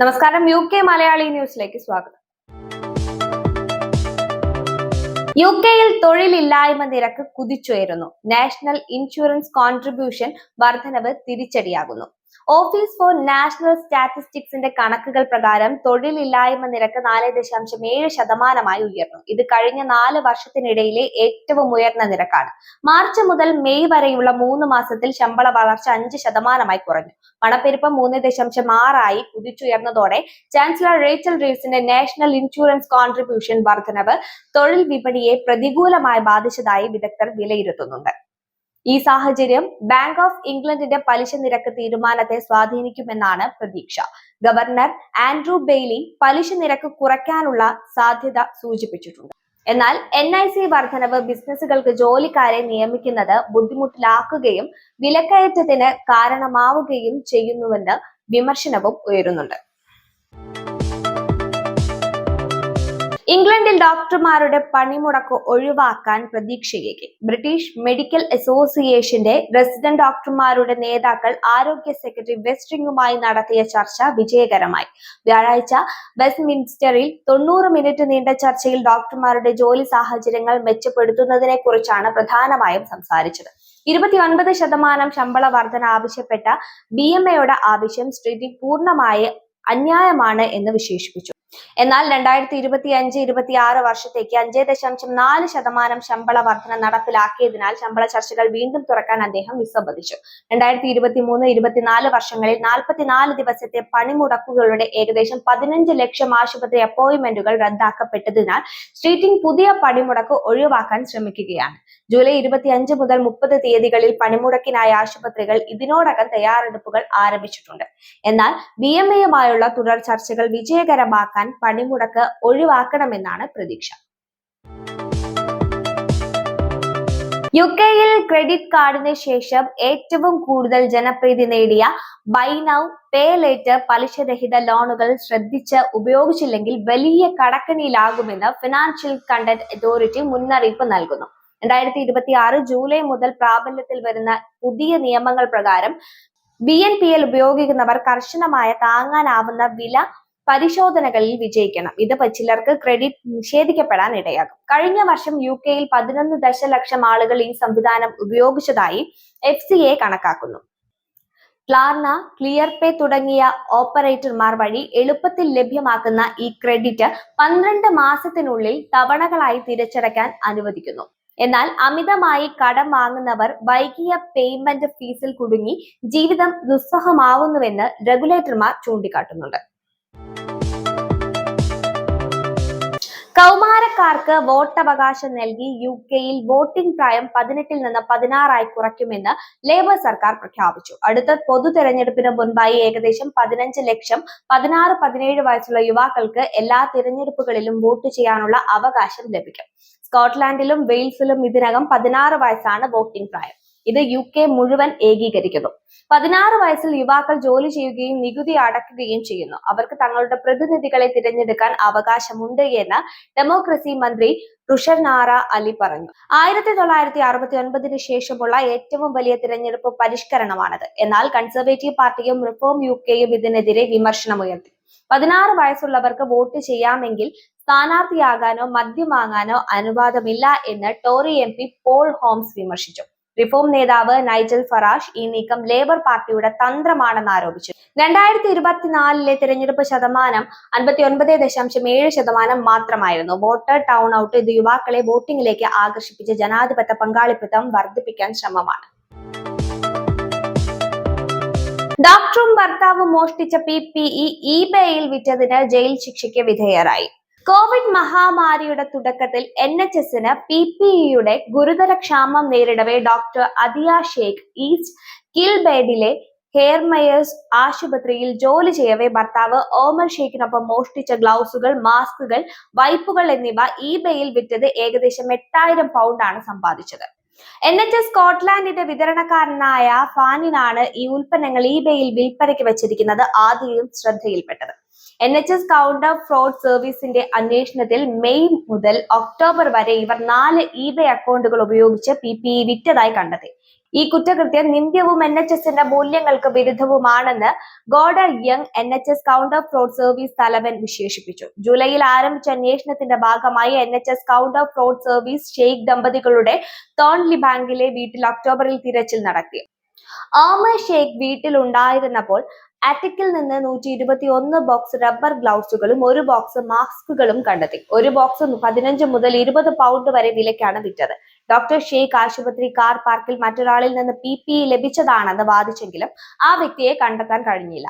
നമസ്കാരം U K Malayali ന്യൂസിലേക്ക് സ്വാഗതം. യു കെയിൽ തൊഴിലില്ലായ്മ നിരക്ക് കുതിച്ചുയരുന്നു. നാഷണൽ ഇൻഷുറൻസ് കോൺട്രിബ്യൂഷൻ വർധനവ് തിരിച്ചടിയാകുന്നു. ഓഫീസ് ഫോർ നാഷണൽ സ്റ്റാറ്റിസ്റ്റിക്സിന്റെ കണക്കുകൾ പ്രകാരം തൊഴിലില്ലായ്മ നിരക്ക് നാല് ദശാംശം ഏഴ് ശതമാനമായി ഉയർന്നു. ഇത് കഴിഞ്ഞ നാല് വർഷത്തിനിടയിലെ ഏറ്റവും ഉയർന്ന നിരക്കാണ്. മാർച്ച് മുതൽ മെയ് വരെയുള്ള മൂന്ന് മാസത്തിൽ ശമ്പള വളർച്ച അഞ്ച് ശതമാനമായി കുറഞ്ഞു. പണപ്പെരുപ്പം മൂന്ന് ദശാംശം ആറായി കുതിച്ചുയർന്നതോടെ ചാൻസലർ റേച്ചൽ റീവ്സിന്റെ നാഷണൽ ഇൻഷുറൻസ് കോൺട്രിബ്യൂഷൻ വർധനവ് തൊഴിൽ വിപണിയെ പ്രതികൂലമായി ബാധിച്ചതായി വിദഗ്ധർ വിലയിരുത്തുന്നുണ്ട്. ഈ സാഹചര്യം ബാങ്ക് ഓഫ് ഇംഗ്ലണ്ടിന്റെ പലിശ നിരക്ക് തീരുമാനത്തെ സ്വാധീനിക്കുമെന്നാണ് പ്രതീക്ഷ. ഗവർണർ ആൻഡ്രൂ ബെയ്ലി പലിശ നിരക്ക് കുറയ്ക്കാനുള്ള സാധ്യത സൂചിപ്പിച്ചിട്ടുണ്ട്. എന്നാൽ എൻ ഐ സി വർധനവ് ബിസിനസ്സുകൾക്ക് ജോലിക്കാരെ നിയമിക്കുന്നത് ബുദ്ധിമുട്ടിലാക്കുകയും വിലക്കയറ്റത്തിന് കാരണമാവുകയും ചെയ്യുന്നുവെന്ന് വിമർശനവും ഉയരുന്നുണ്ട്. ഇംഗ്ലണ്ടിൽ ഡോക്ടർമാരുടെ പണിമുടക്ക് ഒഴിവാക്കാൻ പ്രതീക്ഷയേക്ക് ബ്രിട്ടീഷ് മെഡിക്കൽ അസോസിയേഷന്റെ റെസിഡന്റ് ഡോക്ടർമാരുടെ നേതാക്കൾ ആരോഗ്യ സെക്രട്ടറി വെസ്റ്റിംഗുമായി നടത്തിയ ചർച്ച വിജയകരമായി. വ്യാഴാഴ്ച വെസ്റ്റ്മിൻസ്റ്ററിൽ തൊണ്ണൂറ് മിനിറ്റ് നീണ്ട ചർച്ചയിൽ ഡോക്ടർമാരുടെ ജോലി സാഹചര്യങ്ങൾ മെച്ചപ്പെടുത്തുന്നതിനെ കുറിച്ചാണ് പ്രധാനമായും സംസാരിച്ചത്. ഇരുപത്തിയൊൻപത് ശതമാനം ശമ്പള വർധന ആവശ്യപ്പെട്ട ബി എം എയുടെ ആവശ്യം സ്ട്രീറ്റിംഗ് പൂർണമായി അന്യായമാണ് എന്ന് വിശേഷിപ്പിച്ചു. എന്നാൽ രണ്ടായിരത്തി ഇരുപത്തി അഞ്ച് ഇരുപത്തി ആറ് വർഷത്തേക്ക് അഞ്ച് ദശാംശം നാല് ശതമാനം ശമ്പള വർധന നടപ്പിലാക്കിയതിനാൽ ശമ്പള ചർച്ചകൾ വീണ്ടും തുറക്കാൻ അദ്ദേഹം വിസമ്മതിച്ചു. രണ്ടായിരത്തി ഇരുപത്തി മൂന്ന് ഇരുപത്തിനാല് വർഷങ്ങളിൽ നാൽപ്പത്തിനാല് ദിവസത്തെ പണിമുടക്കുകളുടെ ഏകദേശം പതിനഞ്ച് ലക്ഷം ആശുപത്രി അപ്പോയിന്റ്മെന്റുകൾ റദ്ദാക്കപ്പെട്ടതിനാൽ സ്ട്രീറ്റിംഗ് പുതിയ പണിമുടക്ക് ഒഴിവാക്കാൻ ശ്രമിക്കുകയാണ്. ജൂലൈ ഇരുപത്തിയഞ്ച് മുതൽ മുപ്പത് തീയതികളിൽ പണിമുടക്കിനായ ആശുപത്രികൾ ഇതിനോടകം തയ്യാറെടുപ്പുകൾ ആരംഭിച്ചിട്ടുണ്ട്. എന്നാൽ ബി എം എയുമായുള്ള തുടർ ചർച്ചകൾ വിജയകരമാക്കാൻ പണിമുടക്ക് ഒഴിവാക്കണമെന്നാണ് പ്രതീക്ഷ. യു കെയിൽ ക്രെഡിറ്റ് കാർഡിന് ശേഷം ഏറ്റവും കൂടുതൽ ജനപ്രീതി നേടിയ ബൈ നൗ പേ ലേറ്റർ പലിശരഹിത ലോണുകൾ ശ്രദ്ധിച്ച് ഉപയോഗിച്ചില്ലെങ്കിൽ വലിയ കടക്കണിയിലാകുമെന്ന് ഫിനാൻഷ്യൽ കണ്ടന്റ് അതോറിറ്റി മുന്നറിയിപ്പ് നൽകുന്നു. രണ്ടായിരത്തി ഇരുപത്തി ആറ് ജൂലൈ മുതൽ പ്രാബല്യത്തിൽ വരുന്ന പുതിയ നിയമങ്ങൾ പ്രകാരം ബി എൻ പി എൽ ഉപയോഗിക്കുന്നവർ കർശനമായ താങ്ങാനാവുന്ന വില പരിശോധനകളിൽ വിജയിക്കണം. ഇത് ചിലർക്ക് ക്രെഡിറ്റ് നിഷേധിക്കപ്പെടാൻ ഇടയാകും കഴിഞ്ഞ വർഷം യു കെയിൽ പതിനൊന്ന് ദശലക്ഷം ആളുകൾ ഈ സംവിധാനം ഉപയോഗിച്ചതായി എഫ് സി എ കണക്കാക്കുന്നു. ക്ലാർന ക്ലിയർ പേ തുടങ്ങിയ ഓപ്പറേറ്റർമാർ വഴി എളുപ്പത്തിൽ ലഭ്യമാക്കുന്ന ഈ ക്രെഡിറ്റ് പന്ത്രണ്ട് മാസത്തിനുള്ളിൽ തവണകളായി തിരിച്ചടയ്ക്കാൻ അനുവദിക്കുന്നു. എന്നാൽ അമിതമായി കടം വാങ്ങുന്നവർ വൈകിയ പേയ്മെന്റ് ഫീസിൽ കുടുങ്ങി ജീവിതം ദുസ്സഹമാവുന്നുവെന്ന് റെഗുലേറ്റർമാർ ചൂണ്ടിക്കാട്ടുന്നുണ്ട്. കൗമാരക്കാർക്ക് വോട്ടവകാശം നൽകി യു കെയിൽ വോട്ടിംഗ് പ്രായം പതിനെട്ടിൽ നിന്ന് പതിനാറായി കുറയ്ക്കുമെന്ന് ലേബർ സർക്കാർ പ്രഖ്യാപിച്ചു. അടുത്ത പൊതു തെരഞ്ഞെടുപ്പിന് മുൻപായി ഏകദേശം പതിനഞ്ച് ലക്ഷം പതിനാറ് പതിനേഴ് വയസ്സുള്ള യുവാക്കൾക്ക് എല്ലാ തിരഞ്ഞെടുപ്പുകളിലും വോട്ട് ചെയ്യാനുള്ള അവകാശം ലഭിക്കും. സ്കോട്ട്ലാൻഡിലും വെയിൽസിലും ഇതിനകം പതിനാറ് വയസ്സാണ് വോട്ടിംഗ് പ്രായം. ഇത് യു കെ മുഴുവൻ ഏകീകരിക്കുന്നു. പതിനാറ് വയസ്സിൽ യുവാക്കൾ ജോലി ചെയ്യുകയും നികുതി അടക്കുകയും ചെയ്യുന്നു. അവർക്ക് തങ്ങളുടെ പ്രതിനിധികളെ തിരഞ്ഞെടുക്കാൻ അവകാശമുണ്ട് എന്ന് ഡെമോക്രസി മന്ത്രി റുഷനാറ അലി പറഞ്ഞു. ആയിരത്തി തൊള്ളായിരത്തി അറുപത്തി ഒൻപതിന് ശേഷമുള്ള ഏറ്റവും വലിയ തിരഞ്ഞെടുപ്പ് പരിഷ്കരണമാണത്. എന്നാൽ കൺസർവേറ്റീവ് പാർട്ടിയും റിഫോം യു കെയും ഇതിനെതിരെ വിമർശനമുയർത്തി. പതിനാറ് വയസ്സുള്ളവർക്ക് വോട്ട് ചെയ്യാമെങ്കിൽ സ്ഥാനാർത്ഥിയാകാനോ മദ്യം വാങ്ങാനോ അനുവാദമില്ല എന്ന് Tory M P Paul Holmes വിമർശിച്ചു. റിഫോം നേതാവ് നൈജൽ ഫറാഷ് ഈ നീക്കം ലേബർ പാർട്ടിയുടെ തന്ത്രമാണെന്ന് ആരോപിച്ചു. രണ്ടായിരത്തി ഇരുപത്തിനാലിലെ തിരഞ്ഞെടുപ്പ് ശതമാനം അൻപത്തി ഒൻപത് ദശാംശം ഏഴ് ശതമാനം മാത്രമായിരുന്നു. വോട്ടർ ടൗൺ ഔട്ട് ഇത് യുവാക്കളെ വോട്ടിംഗിലേക്ക് ആകർഷിപ്പിച്ച് ജനാധിപത്യ പങ്കാളിത്തം വർദ്ധിപ്പിക്കാൻ ശ്രമമാണ്. ഡോക്ടറും ഭർത്താവും മോഷ്ടിച്ച പി പി ഇ ഇബേയിൽ വിറ്റതിന് ജയിൽ ശിക്ഷയ്ക്ക് വിധേയരായി. കോവിഡ് മഹാമാരിയുടെ തുടക്കത്തിൽ എൻ എച്ച് എസിന് പി പി ഇയുടെ ഗുരുതര ക്ഷാമം നേരിടവേ ഡോക്ടർ അദിയ ഷേഖ് ഈസ്റ്റ് കിൽബേഡിലെ ഹെയർമയേഴ്സ് ആശുപത്രിയിൽ ജോലി ചെയ്യവേ ഭർത്താവ് ഓമർ ഷെയ്ഖിനൊപ്പം മോഷ്ടിച്ച ഗ്ലൗസുകൾ മാസ്കുകൾ വൈപ്പുകൾ എന്നിവ ഇബേയിൽ വിറ്റത് ഏകദേശം എട്ടായിരം പൗണ്ടാണ് സമ്പാദിച്ചത്. എൻ എച്ച് എസ് സ്കോട്ട്ലാൻഡിന്റെ വിതരണക്കാരനായ ഫാനിനാണ് ഈ ഉൽപ്പന്നങ്ങൾ ഇബേയിൽ വിൽപ്പനയ്ക്ക് വെച്ചിരിക്കുന്നത് ആദ്യം ശ്രദ്ധയിൽപ്പെട്ടത്. N H S counter fraud സർവീസിന്റെ അന്വേഷണത്തിൽ മെയ് മുതൽ ഒക്ടോബർ വരെ ഇവർ നാല് ഇബേ അക്കൗണ്ടുകൾ ഉപയോഗിച്ച് പി പി ഇ വിറ്റതായി കണ്ടെത്തി. ഈ കുറ്റകൃത്യം നിന്ദ്യവും എൻ എച്ച് എസിന്റെ മൂല്യങ്ങൾക്ക് വിരുദ്ധവുമാണെന്ന് goda Young N H S counter fraud service തലവൻ വിശേഷിപ്പിച്ചു. ജൂലൈയിൽ ആരംഭിച്ച അന്വേഷണത്തിന്റെ ഭാഗമായി N H S counter fraud service Sheikh ദമ്പതികളുടെ തോൺലി ബാങ്കിലെ വീട്ടിൽ ഒക്ടോബറിൽ തിരച്ചിൽ നടത്തി. ആമ ഷെയ്ഖ് വീട്ടിൽ ഉണ്ടായിരുന്നപ്പോൾ അറ്റിക്കിൽ നിന്ന് നൂറ്റി ഇരുപത്തി ഒന്ന് ബോക്സ് റബ്ബർ ഗ്ലൗസുകളും ഒരു ബോക്സ് മാസ്കുകളും കണ്ടെത്തി. ഒരു ബോക്സ് പതിനഞ്ച് മുതൽ ഇരുപത് പൗണ്ട് വരെ വിലയ്ക്കാണ് വിറ്റത്. ഡോക്ടർ ഷെയ്ഖ് ആശുപത്രി കാർ പാർക്കിൽ മറ്റൊരാളിൽ നിന്ന് പി പി ലഭിച്ചതാണെന്ന് വാദിച്ചെങ്കിലും ആ വ്യക്തിയെ കണ്ടെത്താൻ കഴിഞ്ഞില്ല.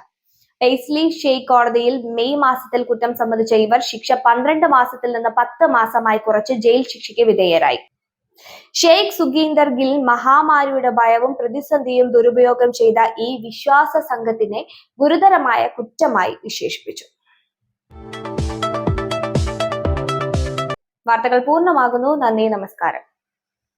പെയ്സ്ലി ഷെയ്ഖ് കോടതിയിൽ മെയ് മാസത്തിൽ കുറ്റം സംബന്ധിച്ച ഇവർ ശിക്ഷ പന്ത്രണ്ട് മാസത്തിൽ നിന്ന് പത്ത് മാസമായി കുറച്ച് ജയിൽ ശിക്ഷയ്ക്ക് വിധേയരായി. ഷെയ്ഖ് സുഖീന്ദർ ഗിൽ മഹാമാരിയുടെ ഭയവും പ്രതിസന്ധിയും ദുരുപയോഗം ചെയ്ത ഈ വിശ്വാസ സംഘത്തിനെ ഗുരുതരമായ കുറ്റമായി വിശേഷിപ്പിച്ചു. വാർത്തകൾ പൂർണമാകുന്നു. നന്ദി നമസ്കാരം.